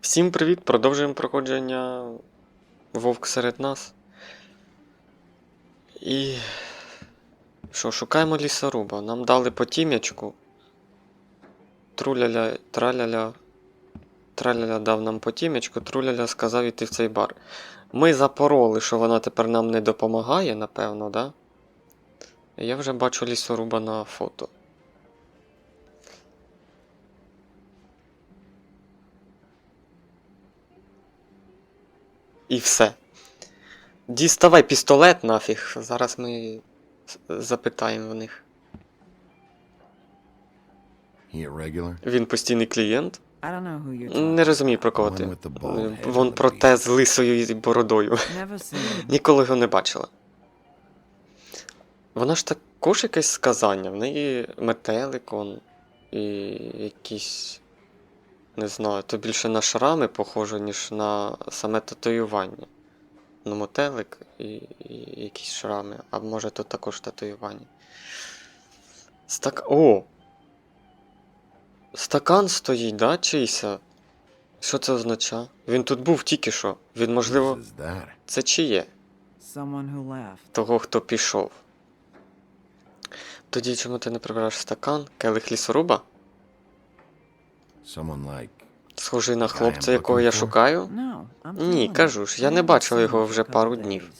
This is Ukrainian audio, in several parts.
Всім привіт! Продовжуємо проходження Вовк серед нас. І. Що, шукаємо лісоруба. Нам дали по тім'ячку. Труляля, траляля. Траляля дав нам по тім'ячку, труляля сказав іти в цей бар. Ми запороли, що вона тепер нам не допомагає, напевно, да? Я вже бачу лісоруба на фото. І все. Діставай пістолет нафіг. Зараз ми запитаємо в них. Він постійний клієнт. Не розумію про кого ти. Вон про те з лисою і бородою. Ніколи його не бачила. Вона ж також якесь сказання. В неї метелик он і якісь. Не знаю, то більше на шрами похоже, ніж на саме татуювання. Ну, метелик і, і якісь шрами, а може то також татуювання. Стак... О! Стакан стоїть, да, чийся? Що це означає? Він тут був тільки що. Він, можливо, це чиє? Someone who left. того, хто пішов. Тоді чому ти не прибираєш стакан? Келих лісоруба? Someone like Схожий на хлопця, якого я шукаю? Ні, кажу ж, я не бачив його вже пару днів.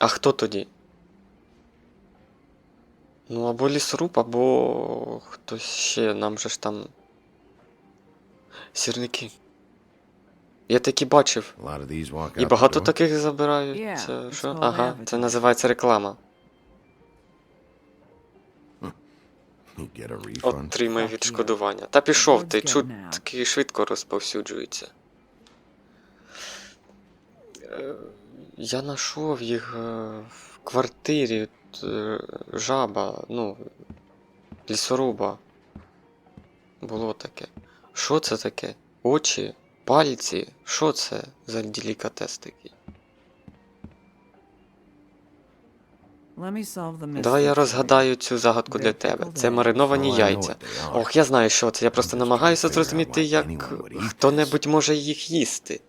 А хто тоді? Ну, або лісоруб, або хтось ще, нам же ж там. Сірники. Я такі бачив. І багато таких забирають. Це що? Ага, це називається реклама. Отримай відшкодування. Та пішов ти, Let's get чут now. таки швидко розповсюджується. Е, Я знайшов їх е, в квартирі е, жаба, ну, лісоруба. Було таке. Що це таке? Очі, пальці? Що це за делікатес такий? Давай я розгадаю цю загадку для тебе. Це мариновані яйця. are. Ох, я знаю, що це. Я просто намагаюся зрозуміти, як хто-небудь може їх їсти.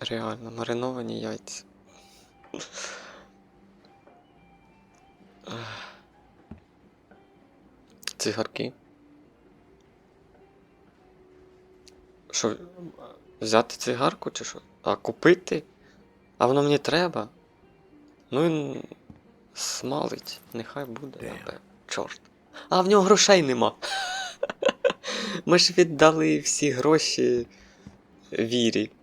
Реально, мариновані яйця. Цигарки. Що, взяти цигарку чи що? А купити? А воно мені треба. Ну він смалить, нехай буде, напевно. Чорт. А в нього грошей нема. Ми ж віддали всі гроші вірі.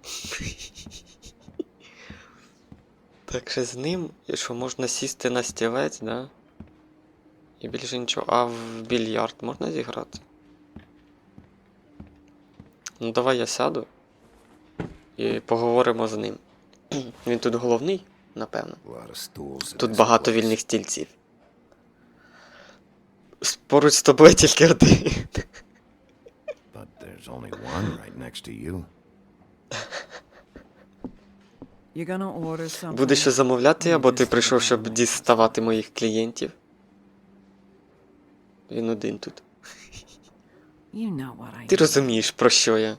Так що з ним, що можна сісти на стілець, да? І більше нічого. А в більярд можна зіграти? Ну давай я сяду і поговоримо з ним. Він тут головний, напевно. Тут багато вільних стільців. С- Поруч з тобою тільки один. Будеш що замовляти, або ти прийшов, щоб діставати моїх клієнтів? Він один тут. Ти розумієш, про що я.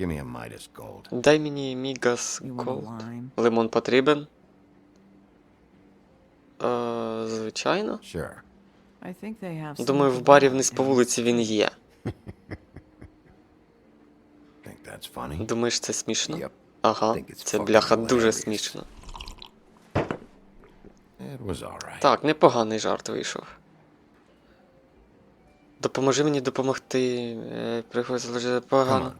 Give me a Midas Gold. Дай мені Мігас Голд. Лимон потрібен. Е, звичайно. Sure. I think they have Думаю, в барі вниз по вулиці він є. Think that's funny? Думаєш, це смішно? Yep. Ага, це бляха дуже смішно. It. Так, непоганий жарт вийшов. Допоможи мені допомогти. Е, Приходь погано.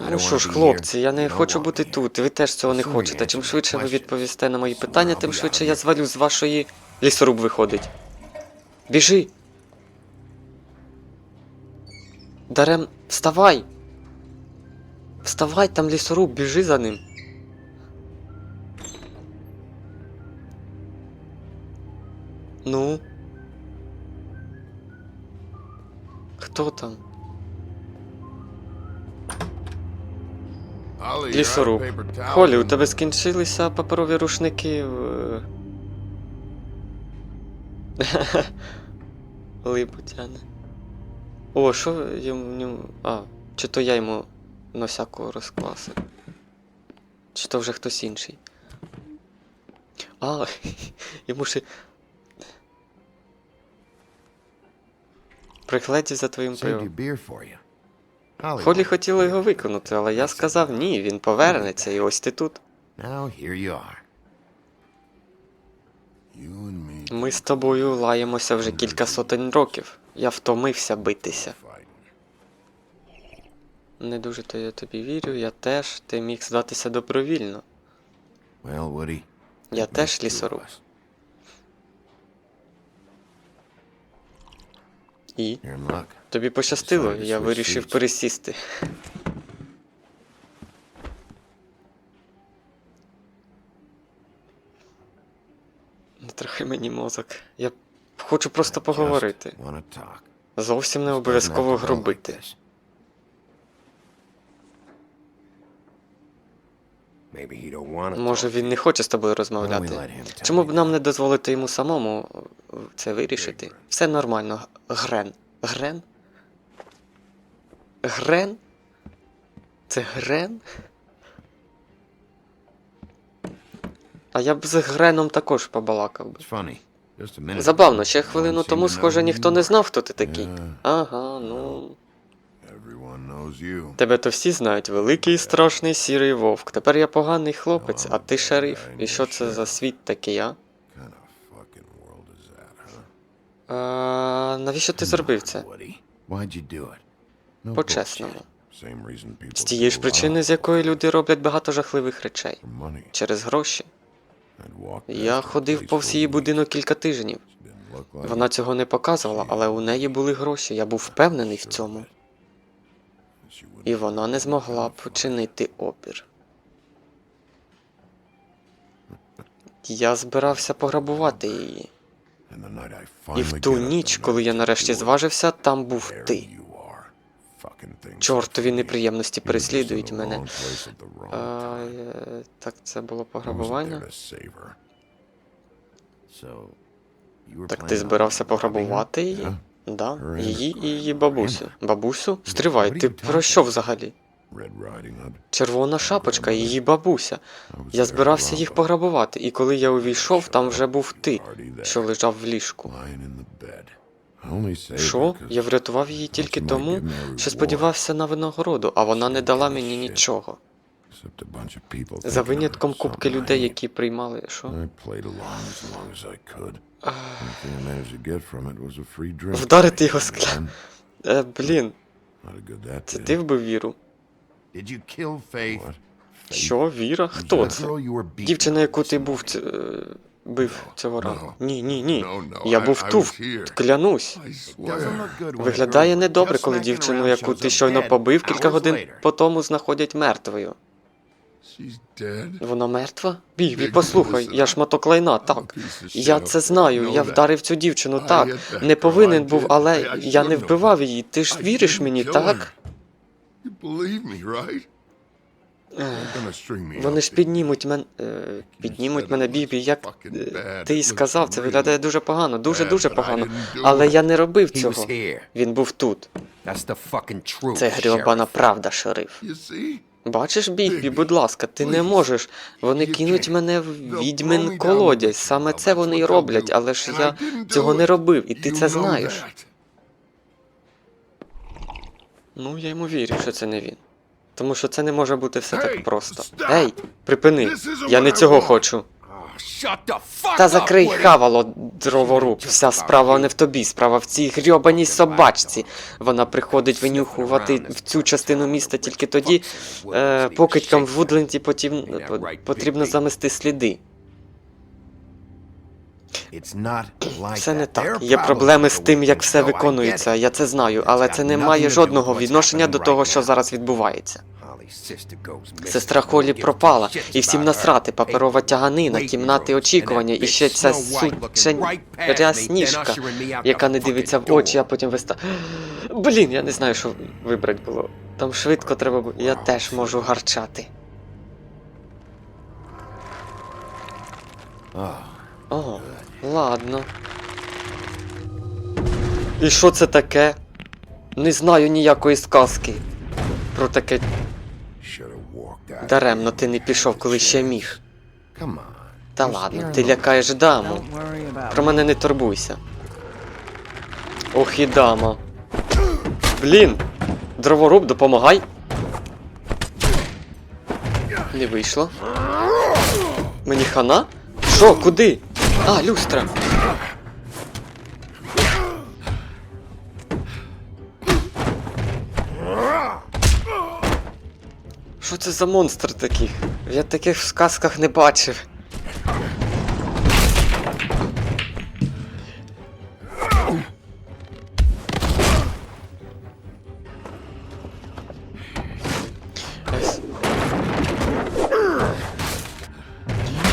Ну що ж, хлопці, я не хочу бути тут. Ви теж цього не хочете. Чим швидше ви відповісте на мої питання, тим швидше я звалю з вашої лісоруб виходить. Біжи. Дарем, вставай. Вставай, там лісоруб, біжи за ним. Ну. Хто там? Лісоруб. Холі, у тебе скінчилися паперові рушники в. Липу тяне. О, що йому. А, чи то я йому носяку розкласив? Чи то вже хтось інший? А, йому ще. Пригледів за твоїм пивом. Your beer for you. Holly Холі хотіла його виконати, але я сказав ні, він повернеться, і ось ти тут. Now here you are. You and me Ми з тобою лаємося вже кілька сотень років. Я втомився битися. fighting. Не дуже то я тобі вірю, я теж, ти міг здатися добровільно. Well, Woody. Я теж лісоруб. І тобі пощастило, я вирішив пересісти. Не трохи мені мозок. Я хочу просто поговорити. Зовсім не обов'язково грубити. Може він не хоче з тобою розмовляти. Чому б нам не дозволити йому самому е, це вирішити? Все нормально. Грен. Грен? Грен? Це Грен? А я б з Греном також побалакав би. Забавно, ще хвилину тому, схоже, ніхто не знав, хто ти такий. Ага, ну. Тебе то всі знають, великий і страшний сірий вовк. Тепер я поганий хлопець, а ти шериф. І що це за світ такий, а? А навіщо ти зробив це? По-чесному. З тієї ж причини, з якої люди роблять багато жахливих речей. Через гроші. Я ходив повз її будинок кілька тижнів. Вона цього не показувала, але у неї були гроші. Я був впевнений в цьому. І вона не змогла б чинити опір. Я збирався пограбувати її. І в ту ніч, коли я нарешті зважився, там був ти. Чортові неприємності переслідують мене. А, е, так це було пограбування? Так ти збирався пограбувати її? Да, її і її бабусю. Бабусю? Стривай, ти про що взагалі? Червона шапочка, її бабуся. Я збирався їх пограбувати, і коли я увійшов, там вже був ти, що лежав в ліжку. Що? Я врятував її тільки тому, що сподівався на винагороду, а вона не дала мені нічого. За винятком кубки людей, які приймали. Що? I played along as long as I could. The thing I managed to get from it was a free drink. Вдарити його скля. Е, блін, це ти вбив віру. Що, Віра? Хто це? Дівчина, яку ти був ц... е, бив цього ранку. Ні, ні, ні. Я був тут, клянусь. Виглядає недобре, коли дівчину, яку ти щойно побив, кілька годин по тому знаходять мертвою. Вона мертва? Бігбі, послухай, я шматок лайна, так. Я це знаю, я вдарив цю дівчину, так. Не повинен був, але я не вбивав її. Ти ж віриш мені, так? Вони ж піднімуть мене. Піднімуть мене, Бібі, як е, ти і сказав, це виглядає дуже погано, дуже дуже Bad, but I погано. Але я не робив цього. Він був тут. Це грьобана Sheriff. правда, шериф. Бачиш, Бігбі, будь ласка, ти не можеш. Вони кинуть мене в відьмин колодязь. Саме це вони й роблять, але ж я цього не робив, і ти це знаєш. Ну, я йому вірю, що це не він. Тому що це не може бути все так просто. Гей, Ей, припини! Я не цього хочу. Та закрий хавало, дроворуб. Вся справа не в тобі, справа в цій грьобаній собачці. Вона приходить винюхувати в цю частину міста тільки тоді, е, покидькам в Вудленді потім, по- потрібно замести сліди. Це не так. Є проблеми з тим, як все виконується. Я це знаю, але це не має жодного відношення до того, що зараз відбувається. Сестра Холі пропала, і всім насрати, паперова тяганина, кімнати очікування, і ще ця me, сніжка, яка не дивиться в очі, а потім виста. Блін, я не знаю, що вибрати було. Там швидко треба було. Я теж можу гарчати. О, ладно. І що це таке? Не знаю ніякої сказки. Про таке даремно ти не пішов, коли ще міг. Та ладно, ти лякаєш даму. Про мене не турбуйся. Ох і дама. Блін! Дроворуб, допомагай. Не вийшло. Мені хана? Що, куди? А, люстра. Що це за монстр такий? Я таких в сказках не бачив.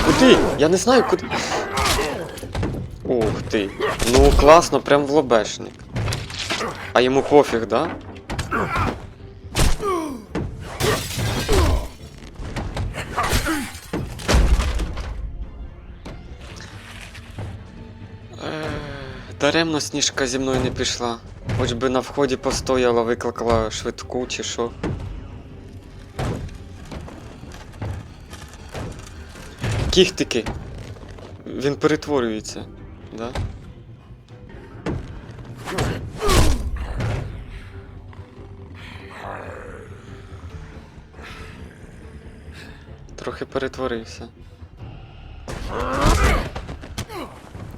Куди? Я не знаю куди. Ух ти. Ну класно, прям в лобешник. А йому пофіг, да? Е, Даремно сніжка зі мною не пішла. Хоч би на вході постояла, викликала швидку чи що. Кіхтики. Він перетворюється, да? Трохи перетворився.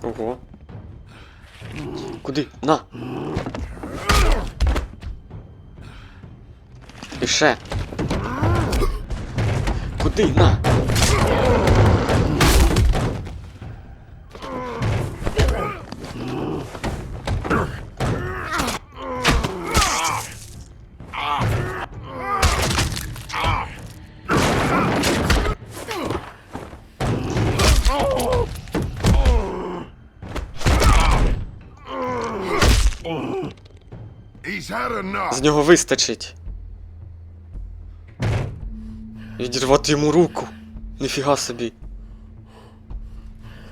Ого. Куди? На! І ще. Куди? На! З нього вистачить. Відірвати йому руку. Ніфіга собі.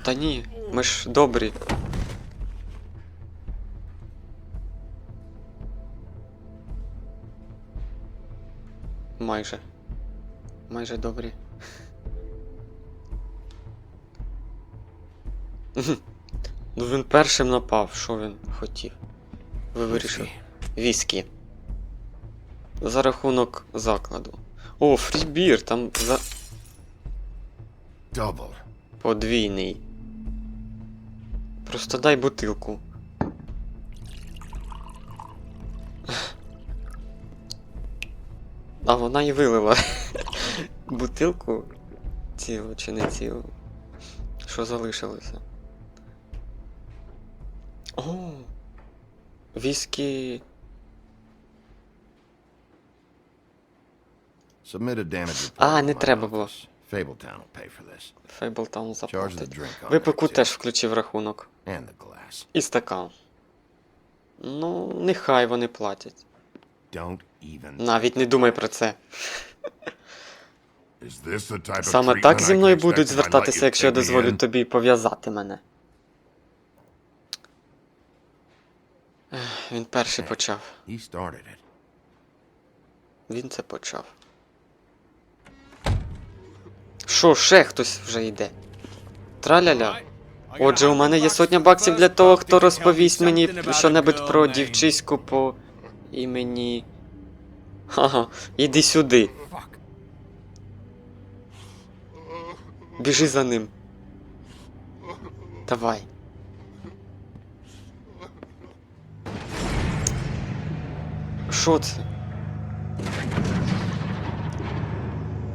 Та ні, ми ж добрі. Майже. Майже добрі. Ну він першим напав, що він хотів. Ви вирішили. Віскі. За рахунок закладу. О, фрібір, там за Double. подвійний. Просто дай бутилку. А вона і вилила бутилку цілу чи не цілу. Що залишилося? О! Віскі. А, не треба було. Fabletown will pay for this. Фейблтаун заплатить. Випеку теж включив рахунок. And the glass. І стакан. Ну, нехай вони платять. Навіть не думай про це. Саме так зі мною будуть звертатися, якщо я дозволю тобі пов'язати мене. Він перший почав. Він це почав. Що, ще хтось вже йде? Траляля. Отже, у мене є сотня баксів для того, хто розповість мені що-небудь про дівчиську по імені. Ага, іди сюди. Біжи за ним. Давай. Що це?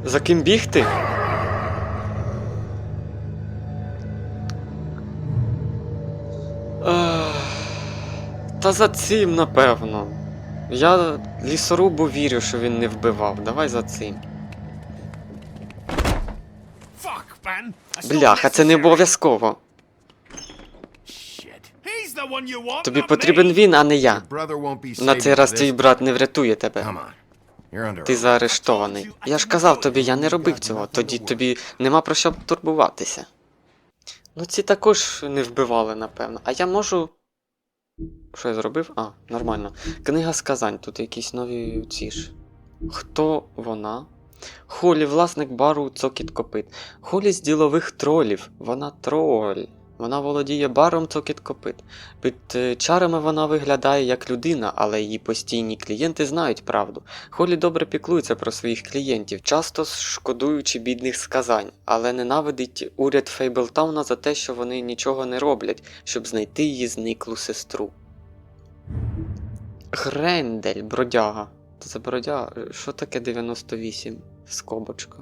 За ким бігти? Та за цим, напевно. Я лісорубу вірю, що він не вбивав. Давай за цим. Бляха, це не обов'язково. Тобі потрібен він, а не я. На цей раз твій брат не врятує тебе. Ти заарештований. Я ж казав тобі, я не робив цього, тоді тобі нема про що турбуватися. Ну ці також не вбивали, напевно. А я можу Що я зробив? А, нормально. Книга сказань, тут якісь нові ці ж. Хто вона? Холі, власник бару Цокіт Копит. Холі з ділових тролів. Вона троль. Вона володіє баром Цокіт Копит. Під е, чарами вона виглядає як людина, але її постійні клієнти знають правду. Холі добре піклується про своїх клієнтів, часто шкодуючи бідних сказань, але ненавидить уряд Фейблтауна за те, що вони нічого не роблять, щоб знайти її зниклу сестру. Грендель, бродяга. Це бродяга. Що таке 98? Скобочка.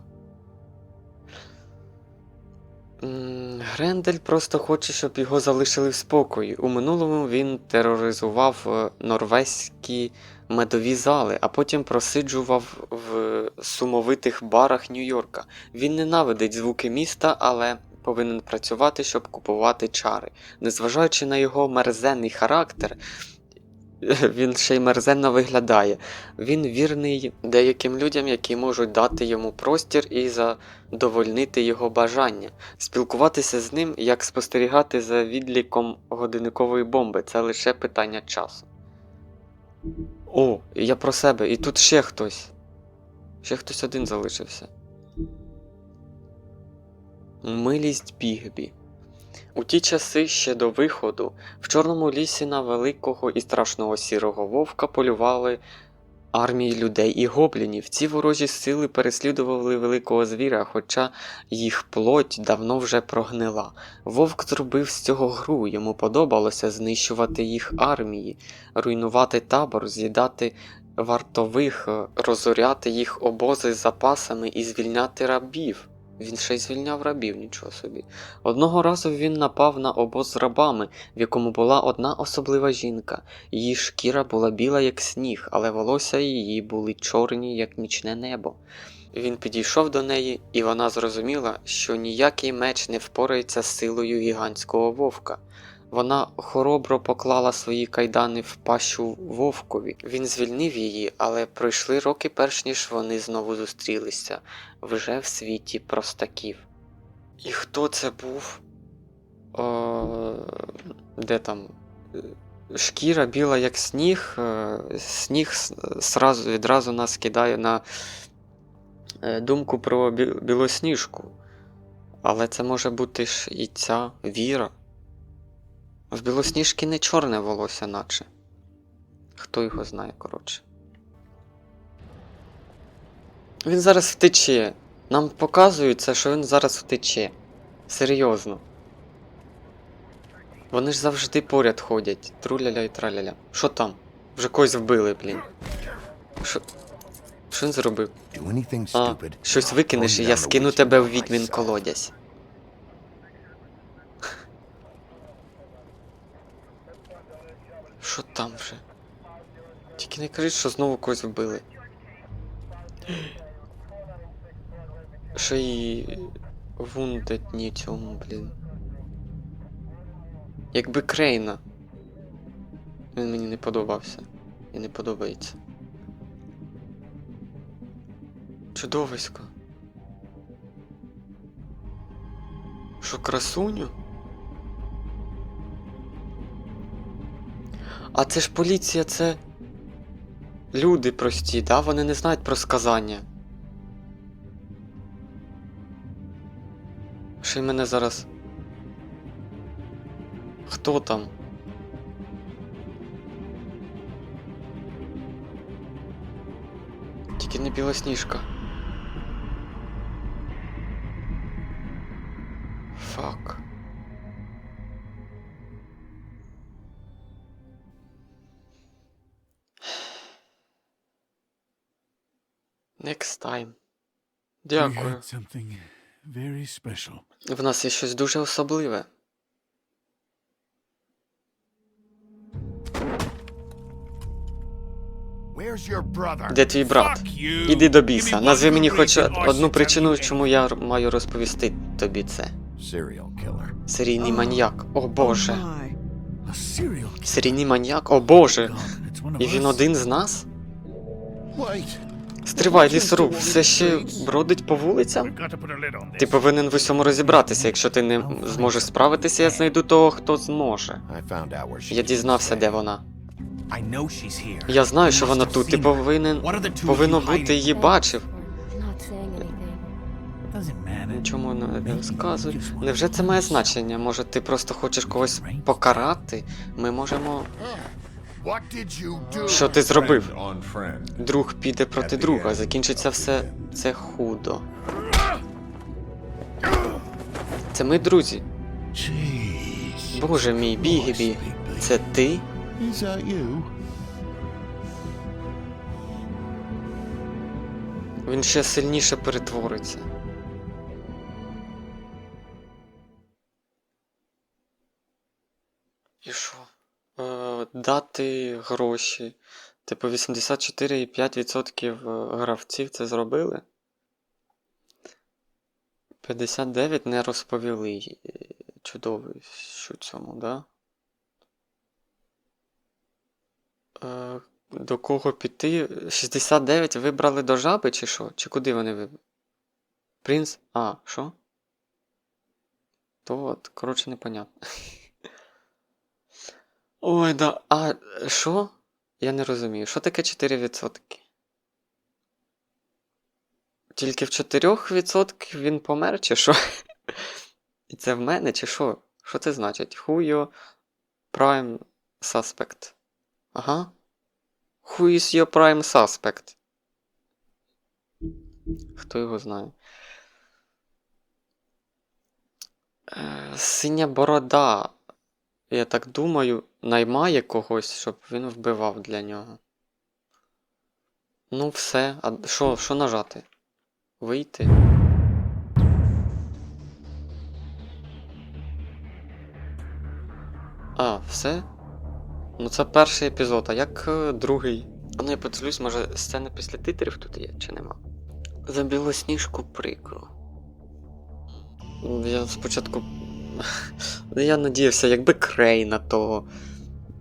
Грендель просто хоче, щоб його залишили в спокої. У минулому він тероризував е, норвезькі медові зали, а потім просиджував в сумовитих барах Нью-Йорка. Він ненавидить звуки міста, але повинен працювати, щоб купувати чари. Незважаючи на його мерзенний характер, він ще й мерзенно виглядає. Він вірний деяким людям, які можуть дати йому простір і задовольнити його бажання. Спілкуватися з ним, як спостерігати за відліком годинникової бомби, це лише питання часу. О, я про себе, і тут ще хтось. Ще хтось один залишився. Милість Бігбі. У ті часи ще до виходу в Чорному лісі на великого і страшного сірого вовка полювали армії людей і гоблінів. Ці ворожі сили переслідували великого звіра, хоча їх плоть давно вже прогнила. Вовк зробив з цього гру, йому подобалося знищувати їх армії, руйнувати табор, з'їдати вартових, розоряти їх обози з запасами і звільняти рабів. Він ще й звільняв рабів, нічого собі. Одного разу він напав на обоз з рабами, в якому була одна особлива жінка. Її шкіра була біла, як сніг, але волосся її були чорні, як нічне небо. Він підійшов до неї, і вона зрозуміла, що ніякий меч не впорається з силою гігантського вовка. Вона хоробро поклала свої кайдани в пащу вовкові. Він звільнив її, але пройшли роки перш ніж вони знову зустрілися вже в світі простаків. І хто це був? О, де там? Шкіра біла, як сніг. е, Сніг сразу, відразу нас кидає на е, думку про білосніжку. Але це може бути ж і ця віра. В білосніжки не чорне волосся, наче. Хто його знає, коротше. Він зараз втече. Нам показують це, що він зараз втече. Серйозно. Вони ж завжди поряд ходять. Труляля і траляля. Що там? Вже когось вбили, блін. Що. Що він зробив? А, щось викинеш, і я скину тебе в by відьмін колодязь. Що там вже? Тільки не кажіть, що знову когось вбили. Ще й вундетні цьому, блін. Якби Крейна. Він мені не подобався. І не подобається. Чудовисько. Що красуню? А це ж поліція, це. Люди прості, да? Вони не знають про сказання. Ще й мене зараз. Хто там? Тільки не білосніжка. Фак. Next time. Дякую. very special. В нас є щось дуже особливе. Your? Де твій брат? Іди до біса. Назви мені хоч одну причину, чому я маю розповісти тобі це. Серійний Oh. маньяк. О боже. My. A serial killer. Серійний маньяк? О боже. І він один з нас? Стривай, лісоруб, все ще бродить по вулицям? Ти повинен в усьому розібратися. Якщо ти не зможеш справитися, я знайду того, хто зможе. Я дізнався, де вона. Я знаю, що вона тут. Ти повинен. Two of Повинно бути її бачив. Нічому не wanna Невже це має значення? Може, ти просто хочеш когось покарати? Ми можемо. What did you do? Що ти зробив? Friend on friend. Друг піде проти друга. Закінчиться все це худо. Це ми друзі. Боже мій, бігібі. Це ти? Він ще сильніше перетвориться. Дати гроші. Типу 84,5% гравців це зробили. 59 не розповіли е, чудовищу цьому, да? Е, до кого піти? 69 вибрали до жаби, чи що? Чи куди вони вибрали? Принц? А, що? То от, коротше, непонятно. Ой, да. А що? Я не розумію. Що таке 4%? Тільки в 4% він помер, чи що? І це в мене, чи що? Що це значить? Who your prime suspect? Ага. Who is your prime suspect? Хто його знає? Е, Синя борода. Я так думаю, наймає когось, щоб він вбивав для нього. Ну, все. А що, що нажати? Вийти. А, все? Ну це перший епізод, а як е, другий? А ну я подивлюсь, може сцена після титрів тут є, чи нема? За білосніжку прикро. Я спочатку. Ну, я надіявся, якби Крейна того.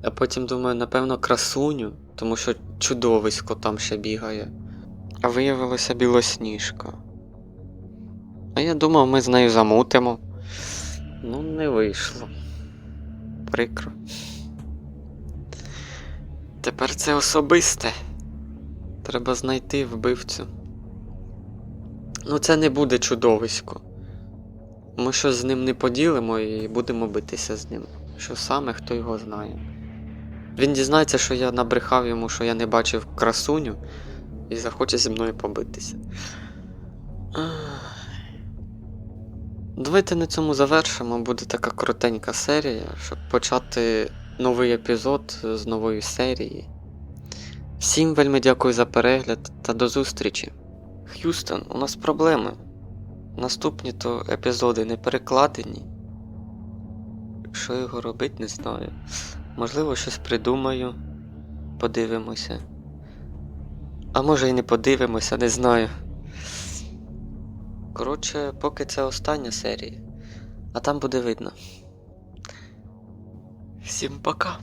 А потім думаю, напевно, красуню, тому що чудовисько там ще бігає. А виявилося білосніжка. А я думав, ми з нею замутимо. Ну, не вийшло. Прикро. Тепер це особисте. Треба знайти вбивцю. Ну, це не буде чудовисько. Ми щось з ним не поділимо і будемо битися з ним. Що саме, хто його знає. Він дізнається, що я набрехав йому, що я не бачив красуню, і захоче зі мною побитися. Давайте на цьому завершимо. Буде така коротенька серія, щоб почати новий епізод з нової серії. Всім вельми дякую за перегляд та до зустрічі. Х'юстон, у нас проблеми. Наступні то епізоди не перекладені. Що його робити, не знаю. Можливо, щось придумаю. Подивимося. А може і не подивимося, не знаю. Коротше, поки це остання серія. А там буде видно. Всім пока.